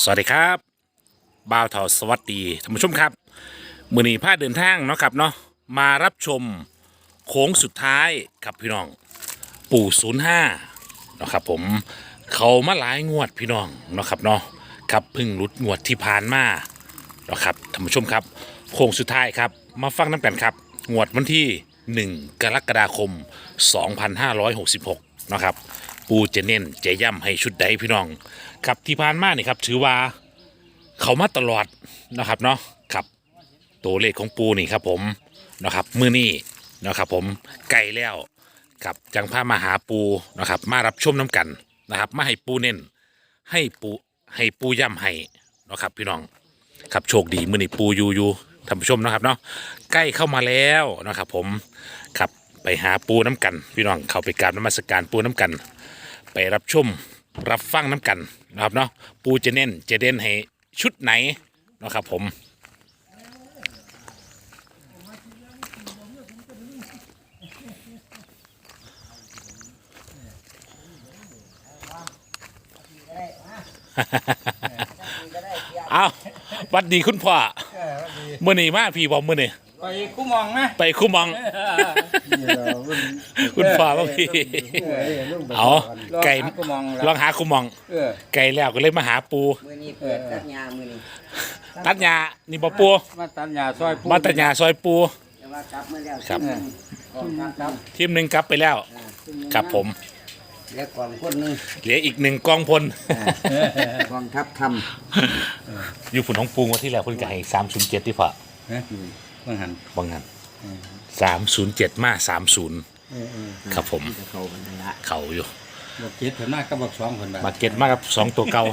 สวัสดีครับบ่าวเถาสวัสดีท่านผู้ชมครับมือนี้พาเดินทางเนาะครับเนาะมารับชมโค้งสุดท้ายครับพี่น้อง ปู่ศูนย์ห้าเนาะครับผมเขามาหลายงวดพี่น้องเนาะครับเนาะครับพึ่งหลุดงวดที่ผ่านมาเนาะครับท่านผู้ชมครับ โค้งสุดท้ายครับมาฟังน้ำกันครับ งวดวันที่ 1 กรกฎาคม 2566 นะครับ ปูจะเน้นจะย่ำให้ชุดใดพี่น้องครับที่ผ่านมานี่ครับถือว่าเขามาตลอดนะครับเนาะครับตัวเลขของปูนี่ครับผมนะครับมือนี่นะครับผมไก่แล้วครับจังพามาหาปูนะครับ มารับชมน้ำกันนะครับ มาให้ปูเน้นให้ปูให้ปูย่ำให้นะครับ พี่น้องครับโชคดีมือนี่ปูอยู่อยู่ท่านผู้ชมนะครับเนาะใกล้เข้ามาแล้วนะครับ ผม ไปหาปูน้ำกันพี่น้องเข้าไปกราบนมัสการปูน้ำกัน ไปรับชมรับฟังน้ำกันนะครับเนาะปูจะเน้นจะเด่นให้ชุดไหนนะครับผมเอาหวัดดีคุณพ่อมื่อนี้มาพี่บอกมื่อนี้ ไปคู่มองนะ ไปคู่มอง คุณพ่อว่าพี่เอาไก่คู่มองลองหาคู่มองเออไก่แล้วก็เลยมาหาปู มือนี้เปิดตัดยามือนี้ตัดหญ้านี่บ่ปูมาตัดหญ้าซอยปูมาตัดหญ้าซอยปูแต่ว่ากลับมาแล้วครับกองทัพครับทีมหนึ่งกลับไปแล้วอ่าซึ่งครับผมแล้วกองคนหนึงเหลืออีกหนึ่งกองพลกองทัพทอยู่ฝุ่นของปูงวันที่แล้วคุณก็ให้สามศูนย์เจ็ดที่ฝา เฮ้ยเบิ่งหันบางงานสามศูนย์เจ็ดมาสามศูนย์ครับผมำจะเข้ากันนั่นละเขาอยู่บอกเจ็ดเพิ่นมากก็บอกสองเพิ่นมาเก็ตมากับสองตัวเก่า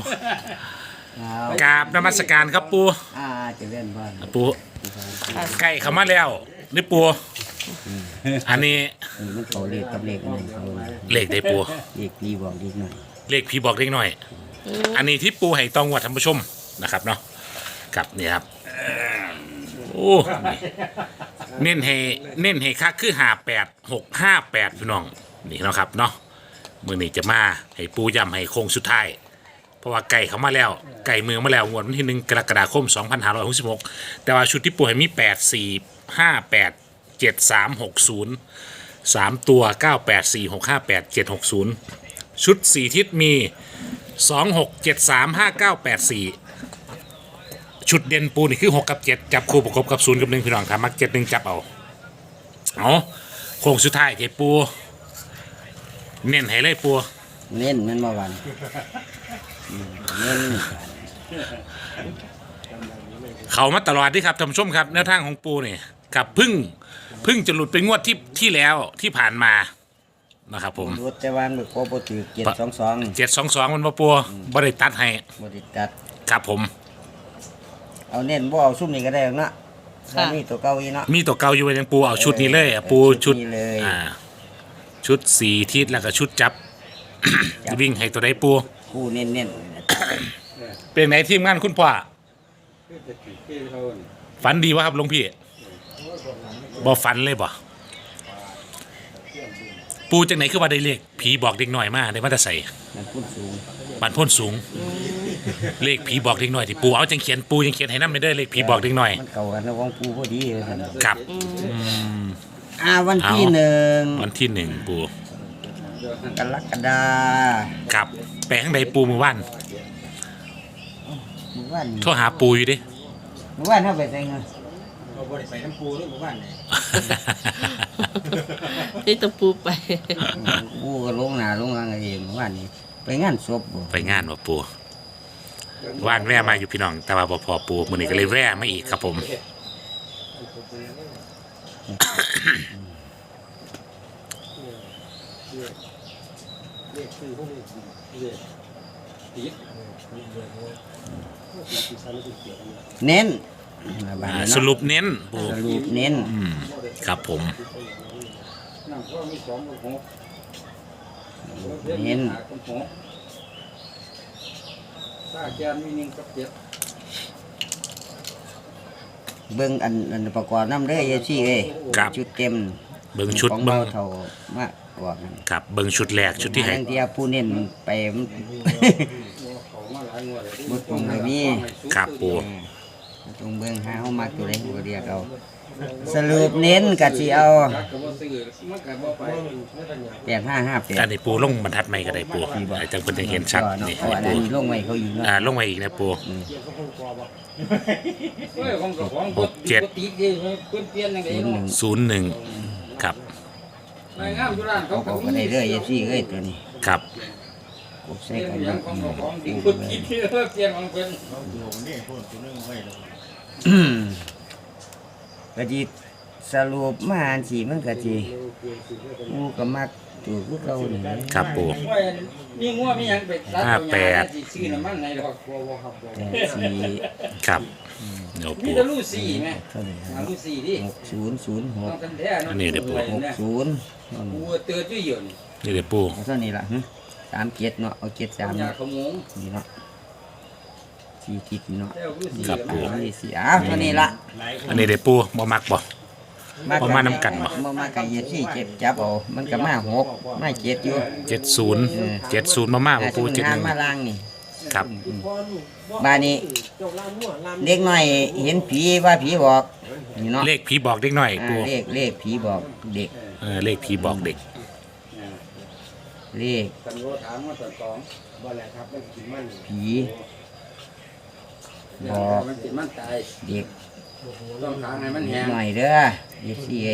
เอากราบนมัสการครับปูอ่าจะเล่นบ้านปูไก่เข้ามาแล้วนี่ปูอันนี้นี่มันเขาเลขกับเลขหนึ่งเขาเลขได้ปูเลขดีบอกดีหน่อยเลขพี่บอกเล็กหน่อย อันนี้ที่ปูให้ตองวัดท่านผู้ชมนะครับเนาะกับนี่ครับ โอ้นี่เน้นให้เน้นให้คักคือหาแปดหกห้าแปดพี่น้องนี่เนาะครับเนาะมือนี้จะมาให้ปูย้ำให้โค้งสุดท้าย เพราะว่าไก่เขามาแล้วไก่เมืองมาแล้วงวดวันที่หนึ่งกรกฎาคม 2566 แต่ว่าชุดที่ปูให้มี 8 4 5 8 7 3 6 0 3 ตัว 9 8 4 6 5 8 7 6 0 ชุด 4 ทิศมี 2 6 7 3 5 9 8 4 ชุดเด่นปูนี่คือ6กับ7จับคู่ประกบกับ0กับ1พี่น้องครับมัก7 1จับเอาเอาโค้งสุดท้ายเทปู เน้นให้เลยปูเน้นมันมาวันอืมเน้นเขามาตลอดที่ครับท่านผู้ชมครับแนวทางของปูนี่กับพึ่งพึ่งจะหลุดไปงวดที่ที่แล้วที่ผ่านมานะครับผมรถแต่วางไปโคบถือเจ็ดสองสองเจ็ดสองสองมันมาปูบริตัดให้บริตัดครับผม เอาเน้นบ่เอาซุ่มนี่ก็ได้หรอกเนาะถ้ามีตัวเก่าอีเนาะ มีตัวเก่าอยู่ยังปูเอาชุดนี้เลยอะปูเออชุชุดดนี้เลย อ่าชุดสีทิศแล้วก็ชุดจับจับวิ่งให้ตัวใดปู คู่เน้นเน้นเป็นไหนทีมงานคุณพ่อฝันดีวะครับหลวงพี่บ่ฝันเลยบ่ปูจากไหนคือว่าได้เลขผีบอกเด็กหน่อยมาได้มาแต่ใส่มันพุ่นสูงบ้านโพ้นสูง เลขผีบอกเด็กหน่อยที่ปูเอาจังเขียนปูยังเขียนให้น้ำไม่ได้อเลขผีบอกเด็กหน่อย มันเก่ากันนะวงปูพอดีเลยท่านครับอ่าวันที่เอา หนึ่งวันที่หนึ่งปูกรกฎาครับแปลข้างใดปูมือว่านเมื่อวานโทรหาปูอยู่ดิเมื่อวานเขาไปแต่งงานเราบ่ได้ไปน้ำปูนี่หมู่บ้านนี่ที่ตะปูไปปูก็ลงหนาลงหลังเองเมื่อวานนี้ไปงานศพบ่ไปงานว่าปู ว่านแว่มาอยู่พี่น้อง แต่ว่าบ่พอปูมือนี้ก็เลยแว่มาอีกครับผม เน้นอ่าสรุปเน้นปูสรุปเน้นอืมครับผมน้ำก็มีสองกับหกเน้น หากับหกซาแกนมีหนึ่งกับเจ็ดเบิ่งอันอันประกอบน้ำเด้อเยซี่เอ้ยครับ ชุดเต็มเบิ่งชุดของเบิ่เบางเท่ามาบอกนั่นครับเบิ่งชุดแรกชุดที่ให้ทั้งที่ผู้เน้นไปมันเขามาหลายบ่ตรงเลยมีครับปูอืมบ่ตรงเบิ่งหาเฮามักตัวใดกูก็เรียกเอา สรุปเน้นก็สิเอาก็บ่ซื้อมันก็บ่ไป8558อันนี้ปูลงบรรทัดใหม่ก็ได้ปูอาจารย์เพิ่นจะเห็นชัดนี่เพราะอันปูนี้ลงไว้เขาอีกเนาะอ่าลงมาอีกนะปูเฮ้ยของกับของหกเจ็ดติดเด้เพิ่นเปลี่ยนจังได๋เนาะศูนย์หนึ่งครับรายงานอยู่ร้านเขาเขาก็ได้เรื่อย FC เอ้ยตัวนี้ครับกบใส่เปกันลี่ยนของกับของดีเพิ่นติดเด้อเปลี่ยนของเพิ่นอืม ก็สิสรุปมาอันสิมันก็สิหมู่ก็มักตัวคือเก่านี่นะครับปูว่ามีงัวมีหยังไปตัดห้าแปดสิซื้อน้ำมันไหนดอกแต่สี่ครับเดี๋ยวมีปู แต่ลูกสี่แม่เท่าไหร่หาลูกสี่ดิหกศูนย์ศูนย์หต้อกงกันแท้เนาะอันนี้เดี๋ยวปู่หกศูนย์กูเตือนอยู่อยู่นี่นี่เดี๋ยวปู เอาเท่านี้ละหึสามเจ็ดเนาะเอาเจ็ดสามยาเนาะขโมงนี่เนาะ สี่ทิศนี่เนาะแล้วลูกสี่ครับก็ปูมานี่สี่อ้าวเท่านี้ละอันนี้เดี๋ยวปูบ่มักบ่ บ่มานำกันบ่ บ่มากับเย็ดที่เจ็ดจับเอามันก็มาหกมาเจ็ดอยู่เจ็ดศูนย์เจ็ดศูนย์มามาบ่ปูอาเจ็ดงาหนนึ่งมาล่างนี่ ครับ บ้านนี้เด็กน้อยเห็นผีว่าผีบอกนี่เนาะเลขผีบอกเด็กหน่อยอ่าปูเลขเลขผีบอกเด็กเออเลขผีบอกเด็ก เลขตำรวจถามว่าตอนสองผี บบอกอกมันติดมันตายเด็กต้องทางให้มันเด็แห้กงน้อยเด้อเด็กสี่เอ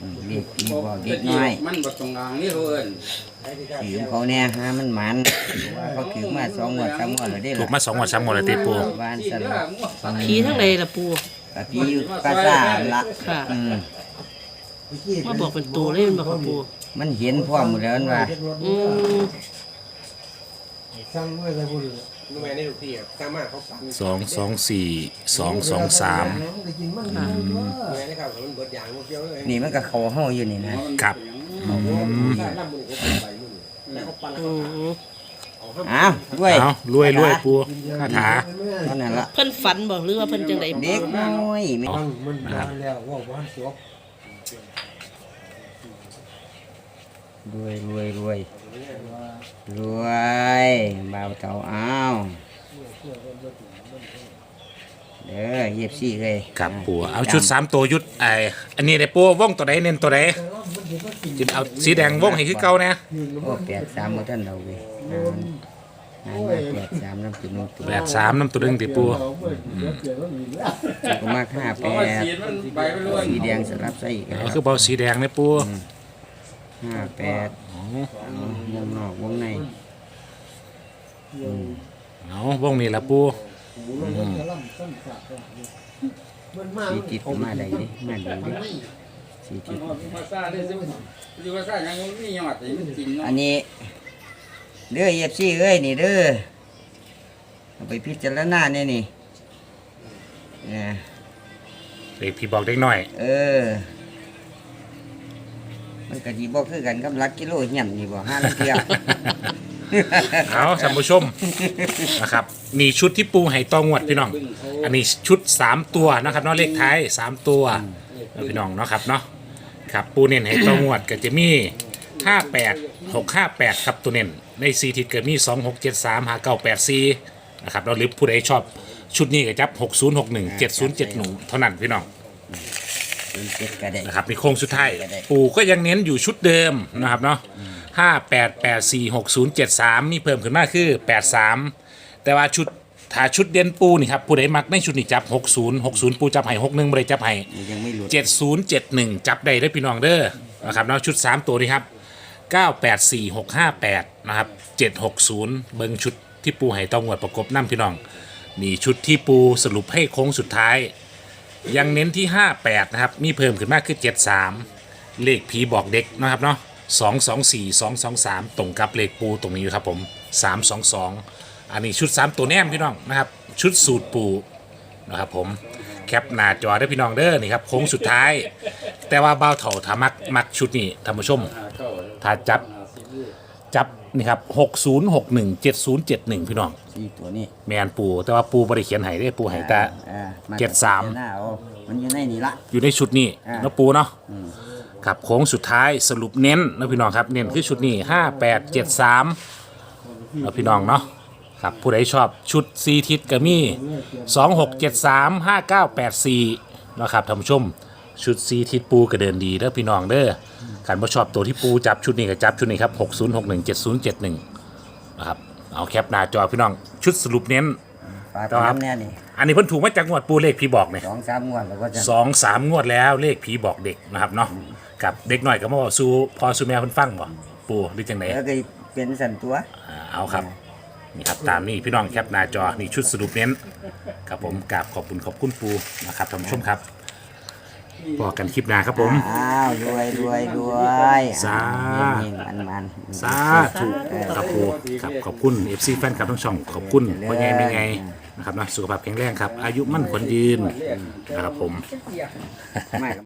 อืมเลขผีบอกเด็กน้อยมันบ่ตรงกลางนี่เพิ่นถือเขาเนี่ยฮะมันหมันเขาถือมาสองงวดสามงวดแล้วได้ถูละกมาสองงวันสามงวันแล้วติปูบ้านที่สเด้ลัอบงัวผีทั้งใดล่ะปูกะพีอยู่ปราสาทละค่ะ อืมมาบอกเป็นตัวเลยแมันบอกค่ะปูมันเห็นพร้อมหมดแล้วนั่นว่าอืมส องสองสี่สองสองสามนี่มันก็เขาเฮาอยู่นี่นะครับอืมอ้าวด้วยเอารวยรวยปูคาถาเท่านั้นละเพิ่นฝันบอกหรือว่าเพิ่นจังไดเด็กน้อยไม่มันมาแล้วว่าวันสวกรวยรวยรวยรวยบ่าวเต่าอ้าว เด้อเย็บซี่เลยครับปูเอาชุดสามตัวยุดไออันนี้เดี๋ยวปูว่องตัวใดเน้นตัวใดจิเอาสีแดงว่องให้คือเก่านะโอ้แปดสามมาท่านเราเว้ยอ่านอ่านมาแปดสามน้ำติดน้ำตัวแปดสามน้ำตัวนึงติปูก็มากห้าแปราะว่าดสีมันใบมันล้วนสีแดงสลับใส่อีกเอาคือเบาสีแดงนะปูห้าแปดเอาวงนอกวงใน เอาว่องนี่ละปูสีติดก็มาได้ดิมาดีดิสีติดภาษาได้ซิอยู่ภาษายังมียอดแต่มันกินเนาะอันนี้เด้อเย็บซี่เอ้ยนี่เด้อเอาไปพิจารณาเนี่ยนี่เนี่ยเลขผีบอกเด็กหน่อย เออ มันก็ดีบ่คือกันกับหลักกิโลเหียนนี่บ่ห้านาที เอาท่านผู้ชมนะครับนี่ชุดที่ปูให้ตองวดพี่น้อง อันนี้ชุด 3 ตัวนะครับเนาะเลขท้าย 3 ตัวพี่น้องเนาะครับเนาะครับปูเน้นให้ตองวดก็จะมี 58 658 ครับตัวเน้นในซีทิศเกิดมี 2 6 7 3 5 9 8 4นะครับเราหรือผู้ใดชอบชุดนี้ก็จับ 6061 7071เท่านั้นพี่น้องเป็นเจ็ดก็ได้นะครับมีโค้งสุดท้ายปูก็ยังเน้นอยู่ชุดเดิมนะครับเนาะ ห้าแปดแปดสี่หกศูนย์เจ็ดสามมีเพิ่มขึ้นมากคือแปดสามแต่ว่าชุดถ้าชุดเด่นปูนี่ครับผู้ใดมักในชุดนี้จับหกศูนย์หกศูนย์ปูจับให้หกหนึ่งบริจับให้มันยังไม่หลุดเจ็ดศูนย์เจ็ดหนึ่งจับได้ได้อพี่น้องเด้อนะครับเนาะชุดสามตัวนี้ครับเก้าแปดสี่หกห้าแปดนะครับเจ็ดหกศูนย์เบิ้งชุดที่ปูให้ต้องหวดประกบน้ำพี่น้อง นี่ชุดที่ปูสรุปให้โค้งสุดท้าย ยังเน้นที่ 58 นะครับ มีเพิ่มขึ้นมากขึ้น73 เลขผีบอกเด็กนะครับเนาะ 224 223 ตรงกับเลขปูตรงนี้อยู่ครับผม 322 อันนี้ชุด 3 ตัวแนมพี่น้องนะครับ ชุดสูตรปูนะครับผมแคปหน้าจอได้พี่น้องเด้อนี่ครับโค้งสุดท้าย แต่ว่าเบ้าเถาถ้ามักมักชุดนี้ท่านผู้ชมถ้าจับจับนี่ครับ6061 7071 พี่น้อง สี่ตัวนี้แมนปู แต่ว่าปูบริเขียนให้ได้อปูให้แต่ อ่าาเจ็ดสามพิจรณเอามันอยู่ในนี่ละ อยู่ในชุดนี้อ่า เนาะปูเนาะ ครับโค้งสุดท้ายสรุปเน้นนะพี่น้องครับเน้นคือชุดนี้ห้าแปดเจ็ดสามนะพี่น้องเนาะครับผู้ใดชอบชุดซีทิศก็มีสองหกเจ็ดสามห้าเก้าแปดสี่นะครับท่านผู้ชมชุดซีทิศปูก็เดินดีเด้อพี่น้องเด้อการบ่ชอบตัวที่ปูจับชุดนี้ก็จับชุดนี้ครับหกศูนย์หกหนึ่งเจ็ดศูนย์เจ็ดหนึ่งนะครับเอาแคปหน้าจอพี่น้องชุดสรุปเน้นฝากครับน้ำแน่นี่อันนี้เพิ่นถูกมาจากงวดปูเลขพี่บอกเนี่ยสองสามงวดแล้วก็จะสองสามงวดแล้วเลขผีบอกเด็กนะครับเนาะ กับเด็กหน่อยก็มาบอกสู้พอสู้แม่เพิ่นฟังบ่ปูหรือจังไหนแล้วก็เป็นสันตัวอ่าเอาครับ นี่ครับตามนี้พี่น้องแคปหน้าจอนี่ชุดสรุปเน้นครับผมกราบขอบคุณขอบคุณปูนะครับท่านผู้ชมครับบอกกันคลิปหน้าครับผม อ้าวรวยรวยรวยสาเฮงๆมันมันสาธุครับปูครับขอบคุณ FC แฟนคลับทั้งช่อง ขอบคุณพ่อใหญ่ไม่ไงนะครับนะสุขภาพแข็งแรงครับ อายุมั่นขวัญยืนนะครับผมไม่